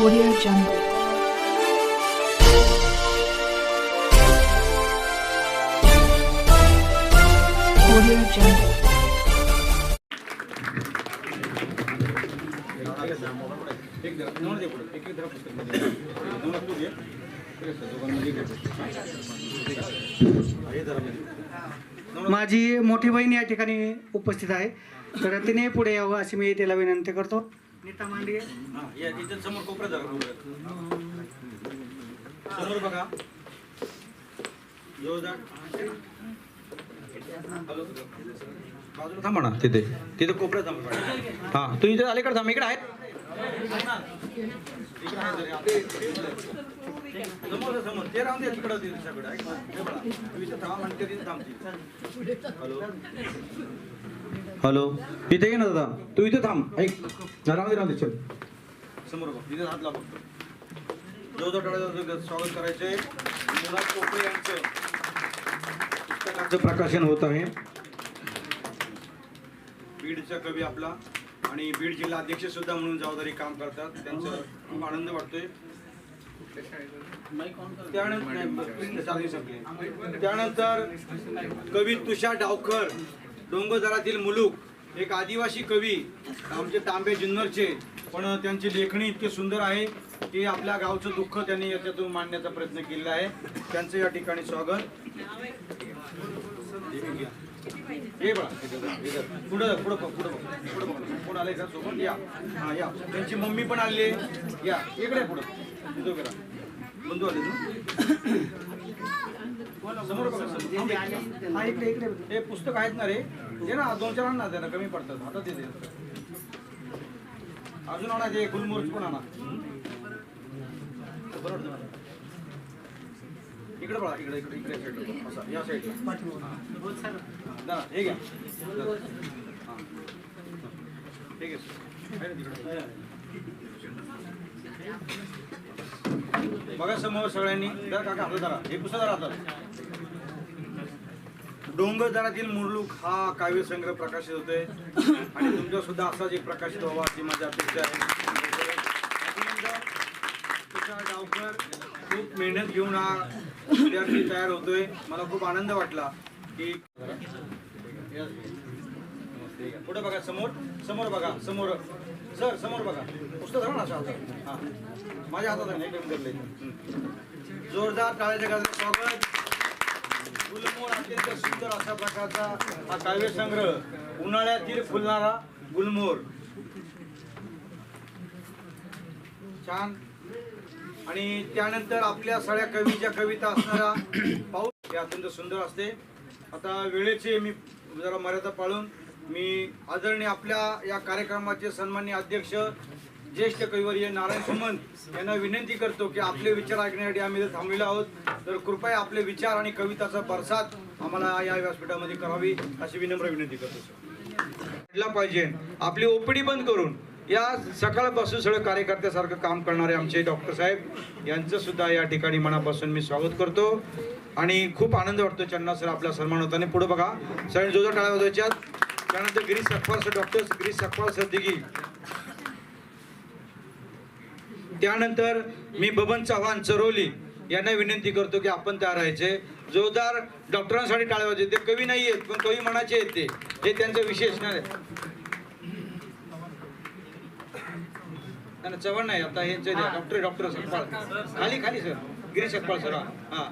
Audio Jungle. Audio Jungle. माझी मोठी बहीण या ठिकाणी उपस्थित आहे तर तिने पुढे यावं अशी मी तिला विनंती करतो नीता मांडगे हा, या इथं समोर कोपऱ्यात धरा, कोपऱ्यात. समोर बघा जोरदार हॅलो. बाजूला थांबा ना तिथे तिथे कोपऱ्यात थांबा हा तू इथे अलीकडे थांब इकडे आहेत जरा. समोर समोर ते राहून दे तिकडं ते तुझ्याकडे. ऐक ना. बघा. तू इथे थांब आणि ते तिथे थांबतील. Hello hello. इथे ये ना दादा. तू इथे थांब. ऐक. राहू दे राहू दे चल. समोर बघ. इथे हात लाव फक्त जो जो टाळ्याचं स्वागत करायचे. मुलात कोपरे यांचं. पुस्तकाचं प्रकाशन होत आहे. बीडचा कवी आपला आणि बीड जिल्हा अध्यक्ष सुद्धा म्हणून जबाबदारी काम करतात. त्यांचं खूप आनंद वाटतोय. त्यानंतर. त्यानंतर कवी तुषार डावकर डोंगरदरातील मुलूक एक आदिवासी कवी आमचे तांबे जुन्नरचे पण त्यांची लेखणी इतकी सुंदर आहे की आपल्या गावचं दुःख त्यांनी याच्यातून मांडण्याचा प्रयत्न केलेला आहे. त्यांचं या ठिकाणी स्वागत. हे बघा. पुढं पुढं बघ, पुढं बघ, पुढं बघ. पुढं आले का सोबत? या. हा या. त्यांची मम्मी पण आली आहे. या. इकडे पुढं. बंधू आले हा इकडे इकडे. हे पुस्तक आहेत ना रे. ते ना दोन चारांना आण ना कमी पडतात. आता ते अजून आणा ते गुलमोर्च पण आणा. बरोबर इकडे बघा इकडे इकडे इकडे साईडला असा या साईडला हे घ्या. ठीक आहे बघा समोर सगळ्यांनी. जरा काका आपलं जरा हे पुस्तक राहतात डोंगरदरातील मुरलूक हा काव्यसंग्रह प्रकाशित होते आणि तुमचा सुद्धा असाच एक प्रकाशित व्हावा अशी माझी अपेक्षा आहे. गावकर खूप मेहनत घेऊन हा विद्यार्थी तयार होतोय. मला खूप आनंद वाटला की पुढे बघा समोर समोर बघा समोर. सर समोर बघा. पुस्तक धरा ना असं हातात. हा. माझ्या हातात जोरदार टाळ्याच्या गजरात स्वागत. अत्यंत सुंदर अशा प्रकारचा हा काव्यसंग्रह उन्हाळ्यातील फुलणारा गुलमोर. छान. आणि त्यानंतर आपल्या सगळ्या कवीच्या कविता असणारा पाऊस हे अत्यंत सुंदर असते. आता वेळेचे मी जरा मर्यादा पाळून मी आदरणीय आपल्या या कार्यक्रमाचे सन्मान्य अध्यक्ष ज्येष्ठ कविवर्य नारायण सुमंत यांना विनंती करतो की आपले विचार ऐकण्यासाठी आम्ही थांबलेलो आहोत. तर कृपया आपले विचार आणि कविताचा बरसात आम्हाला या व्यासपीठामध्ये करावी अशी विनम्र विनंती करतो सर पाहिजे. आपली ओपीडी बंद करून या सकाळपासून सगळं कार्यकर्त्यासारखं काम करणारे आमचे डॉक्टर साहेब यांचं सुद्धा या ठिकाणी मनापासून मी स्वागत करतो. आणि खूप आनंद वाटतो चन्ना सर आपला सन्मान होताना पुढे बघा. सर जोजा टाळ्या वाजवायच्यात त्यानंतर Girish Sakpal sir doctor Girish Sakpal sir Dighi. त्यानंतर मी बबन चव्हाण चरोली यांना विनंती करतो की आपण तयार राहायचे. जोरदार डॉक्टरांसाठी टाळ्या ते कवी नाही आहेत पण कवी मनाचे आहेत ते. हे त्यांचं विशेष नाही चव्हाण नाही. आता हे डॉक्टर डॉक्टर सकपाळ खाली खाली सर. गिरीश सकपाळ सर हा. हा.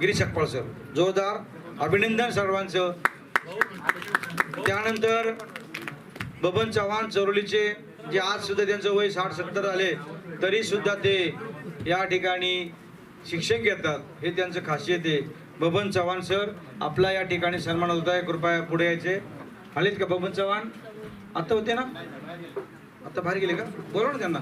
गिरीश सकपाळ सर. जोरदार अभिनंदन सर्वांचं. त्यानंतर बबन चव्हाण चरोलीचे जे आज सुद्धा त्यांचं वय साठ सत्तर आले तरी सुद्धा ते या ठिकाणी शिक्षण घेतात. हे त्यांचं खासियत आहे. बबन चव्हाण सर आपला या ठिकाणी सन्मान होत आहे. कृपया पुढे यायचे. आलेत का बबन चव्हाण? आता होते ना? आता बाहेर गेले का? बोलव ना त्यांना.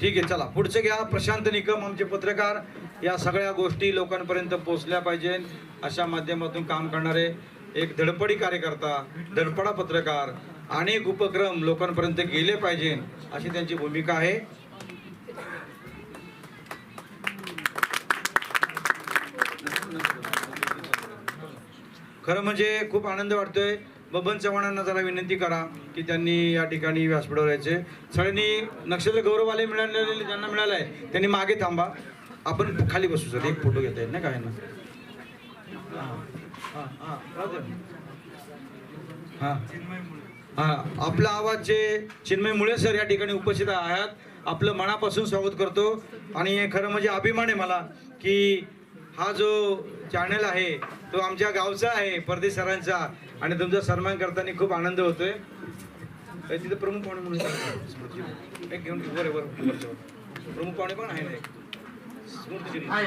ठीक आहे चला. पुढचं घ्या. प्रशांत निकम आमचे पत्रकार. या सगळ्या गोष्टी लोकांपर्यंत पोहोचल्या पाहिजे. अशा माध्यमातून काम करणारे एक धडपडी कार्यकर्ता धडपडा पत्रकार अनेक उपक्रम लोकांपर्यंत गेले पाहिजे अशी त्यांची भूमिका आहे. खरं म्हणजे खूप आनंद वाटतोय. बबन चव्हाणांना जरा विनंती करा की त्यांनी या ठिकाणी व्यासपीठावर यायचे. सगळ्यांनी नक्षत्र गौरवाले मिळालेले ज्यांना मिळालं आहे त्यांनी मागे थांबा. आपण खाली बसू सर. एक फोटो घेता येईल ना काय ना हां हां. आपला आवाज जे चिन्मय मुळे सर या ठिकाणी उपस्थित आहात. आपलं मनापासून स्वागत करतो. आणि खरं म्हणजे अभिमान आहे मला की हा जो चॅनल आहे तो आमच्या गावचा आहे परदेश सरांचा. आणि तुमचा सन्मान करताना खूप आनंद होतोय. तिथे प्रमुख पाहुणे म्हणून. एक घेऊन वर. प्रमुख पाहुणे पण आहे ना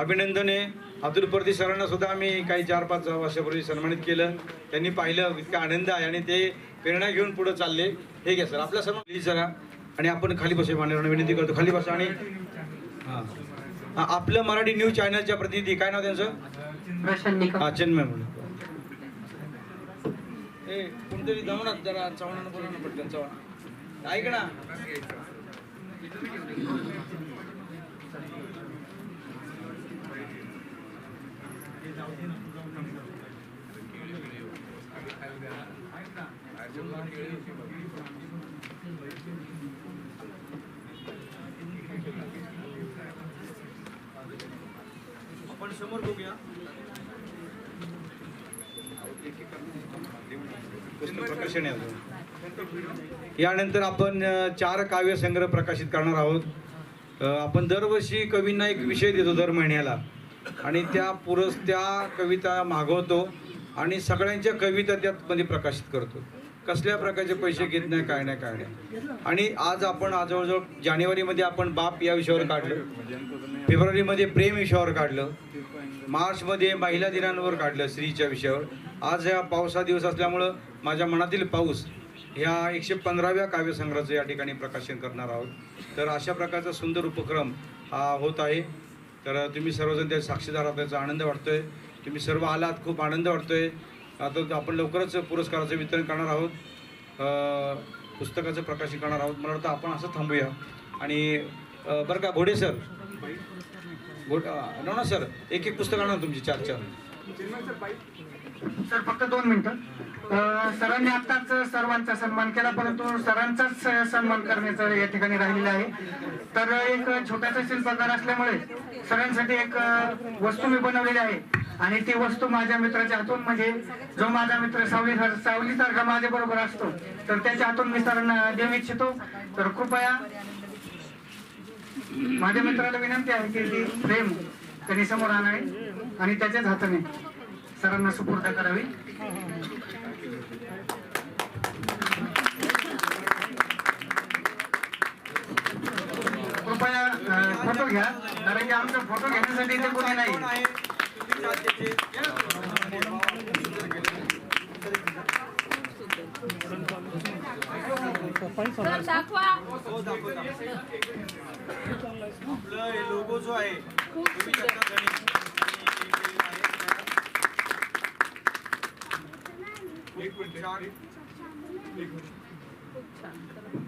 अभिनंदन आहे. अतुल परदेश सरांना सुद्धा आम्ही काही चार पाच वर्षापूर्वी सन्मानित केलं. त्यांनी पाहिलं इतका आनंद आहे आणि ते प्रेरणा घेऊन पुढे चालले. हे घ्या सर. आपल्या सर्व जरा. आणि आपण खाली मान्यवरांना विनंती करतो. खाली बसा आणि आपलं मराठी न्यूज चॅनलच्या प्रतिनिधी काय नाव त्यांचं? हा चिन्मय म्हणून. ए कोणतरी जमणार जरा चव्हाणानं बोला ना पटकन चव्हाण. ऐक ना. आपण समोर बघूया. यानंतर आपण चार काव्य संग्रह प्रकाशित करणार आहोत. आपण दरवर्षी कवींना एक विषय देतो दर महिन्याला. आणि त्या पुरस त्या कविता मागवतो आणि सगळ्यांच्या कविता त्यात मध्ये प्रकाशित करतो. कसल्या प्रकारचे पैसे घेत नाही काय नाही काय नाही. आणि आज आपण आज जवळजवळ जानेवारीमध्ये आपण बाप या विषयावर काढलं. फेब्रुवारीमध्ये प्रेम विषयावर काढलं. मार्चमध्ये महिला दिनांवर काढलं स्त्रीच्या विषयावर. आज या पावसा दिवस असल्यामुळं माझ्या मनातील पाऊस ह्या एकशे पंधराव्या काव्यसंग्रहाचं या ठिकाणी प्रकाशन करणार आहोत. तर अशा प्रकारचा सुंदर उपक्रम हा होत आहे. तर तुम्ही सर्वजण त्या साक्षीदार आहात त्याचा आनंद वाटतोय. तुम्ही सर्व आलात खूप आनंद वाटतोय. आता आपण लवकरच पुरस्काराचं वितरण करणार आहोत. पुस्तकाचं प्रकाशन करणार आहोत. मला वाटतं आपण असं थांबूया. आणि बरं का घोडे सर? घोड नो ना सर एक एक पुस्तक आणा तुमची चार चार. सर फक्त दोन मिनिटं. सरांनी आताच सर्वांचा सन्मान केला परंतु सरांचाच सन्मान करण्याचं या ठिकाणी राहिलेलं आहे. तर एक छोटासा शिल्पकार असल्यामुळे सरांसाठी एक वस्तू मी बनवलेली आहे. आणि ती वस्तू माझ्या मित्राच्या हातून म्हणजे जो माझा मित्र सावली सावली सारखा माझ्या बरोबर असतो तर त्याच्या हातून मी सरांना देऊ इच्छितो. तर कृपया माझ्या मित्राला विनंती आहे की ती प्रेम त्यांनी समोर आणावी आणि त्याच्याच हाताने सरांना सुपूर्द करावी. कृपया फोटो घ्या कारण की आमचा फोटो घेण्यासाठी इथे कोणी नाही. आपलं हे लोगो जो आहे तुम्ही त्याचा गणित एक मिनिट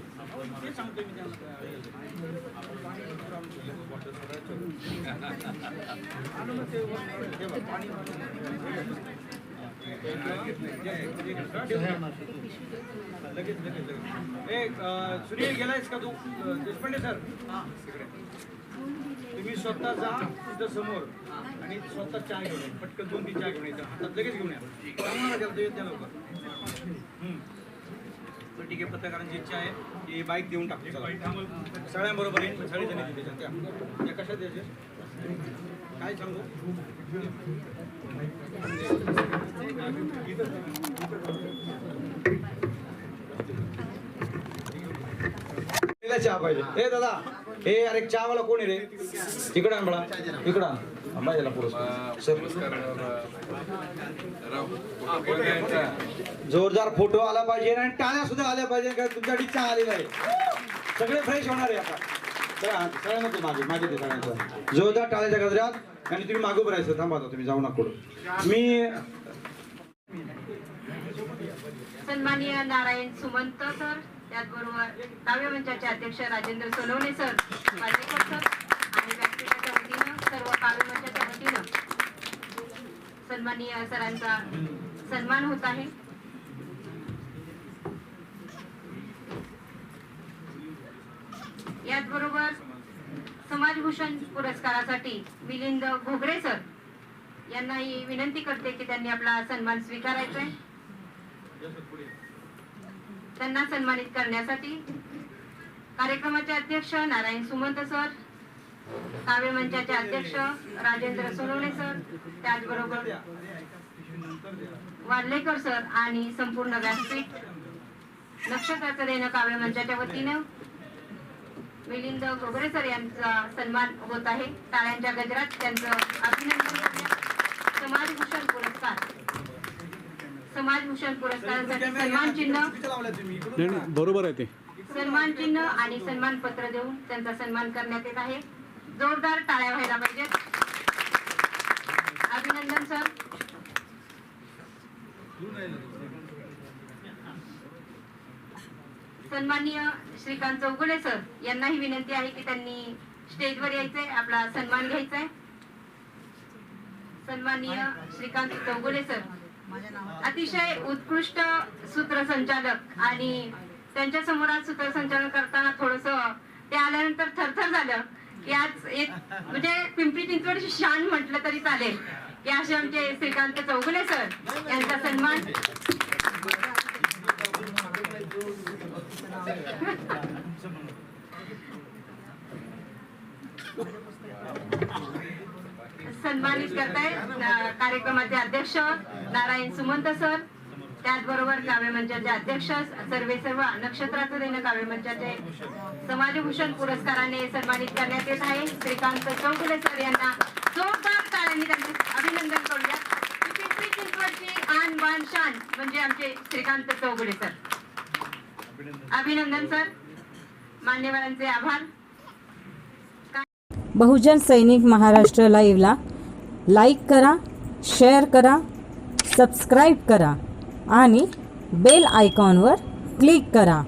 ते मी ते सुनील गेलायस का तू? देशपांडे सर. तुम्ही स्वतः जा तिथं समोर आणि स्वतः चहा घेऊन पटकन दोन तीन चहा घेऊन यायचा हातात लगेच घेऊन या. सांगू त्याला, तो येत लवकर ठीक आहे पत्रकारांची इच्छा आहे की बाईक देऊन टाकली सगळ्यांबरोबर येईल सगळेजण येतील त्याच्यात त्या. कशा द्यायचे काय सांगू? चहा पाहिजे. हे दादा हे अरे चहावाला कोण आहे रे? इकडं आण बळा. इकडं पुरस्कार सर जोरदार फोटो आला पाहिजे आणि टाळ्या सुद्धा आल्या पाहिजे कारण तुमच्यासाठी चहा आलेला आहे. सगळे फ्रेश होणार आहे आता सगळ्यांना ते मागे मागे ते सगळ्यांचं. जोरदार टाळ्याच्या गजरात आणि तुम्ही मागं राहायचं थांबा तुम्ही जाऊ नका कुठं मी सन्माननीय नारायण सुमंत सर त्याचबरोबर काव्य मंचाचे अध्यक्ष राजेंद्र सोनवणे सर सर आणि व्यासपीठाच्या वतीनं सर्व काव्य मंचाच्या वतीनं सन्माननीय सरांचा सन्मान होत आहे. याचबरोबर समाजभूषण पुरस्कारासाठी मिलिंद घोगरे सर यांनाही विनंती करते की त्यांनी आपला सन्मान स्वीकारायचा आहे त्यांना सन्मानित करण्यासाठी कार्यक्रमाचे अध्यक्ष नारायण सुमंत सर काव्य मंचाचे अध्यक्ष राजेंद्र सोनवणे सर त्याचबरोबर वार्लेकर सर आणि संपूर्ण व्यासपीठ. नक्षत्राचं देणं काव्य मंचाच्या वतीनं. मिलिंद गोगरे सर यांचा सन्मान होत आहे. टाळ्यांच्या गजरात त्यांचं अभिनंदन. समाजभूषण पुरस्कार. समाजभूषण पुरस्कारासाठी सन्मान चिन्ह. बरोबर आहे ते. सन्मान चिन्ह आणि सन्मान पत्र देऊन त्यांचा सन्मान करण्यात येत आहे. जोरदार टाळ्या व्हायला पाहिजेत. अभिनंदन सर सन्माननीय श्रीकांत चौगुले सर यांनाही विनंती आहे की त्यांनी स्टेजवर यायचंय आपला सन्मान घ्यायचा आहे सन्माननीय श्रीकांत चौगुले सर. अतिशय उत्कृष्ट सूत्रसंचालक आणि त्यांच्यासमोर आज सूत्रसंचालन करताना थोडस ते आल्यानंतर थरथर झालं. की आज एक म्हणजे पिंपरी चिंचवडची शान म्हटलं तरी चालेल. की असे आमचे श्रीकांत चौगुले सर यांचा सन्मान. सन्मानित करताय कार्यक्रमाचे अध्यक्ष नारायण सुमंत सर. त्याचबरोबर काव्य मंचाचे अध्यक्ष सर्वे सर्व नक्षत्राचं देणं काव्य मंचाचे समाजभूषण पुरस्काराने सन्मानित करण्यात येत आहे. श्रीकांत चौगुले सर यांना जोरदार टाळ्यांनी त्यांचे अभिनंदन करूया ही पिंपरी चिंचवडची आन बान शान म्हणजे आमचे श्रीकांत चौगुले सर. अभिनंदन. सर. मान्यवरांचे आभार. बहुजन सैनिक महाराष्ट्र लाईव्हला लाईक करा शेअर करा सबस्क्राईब करा आणि बेल आयकॉनवर क्लिक करा.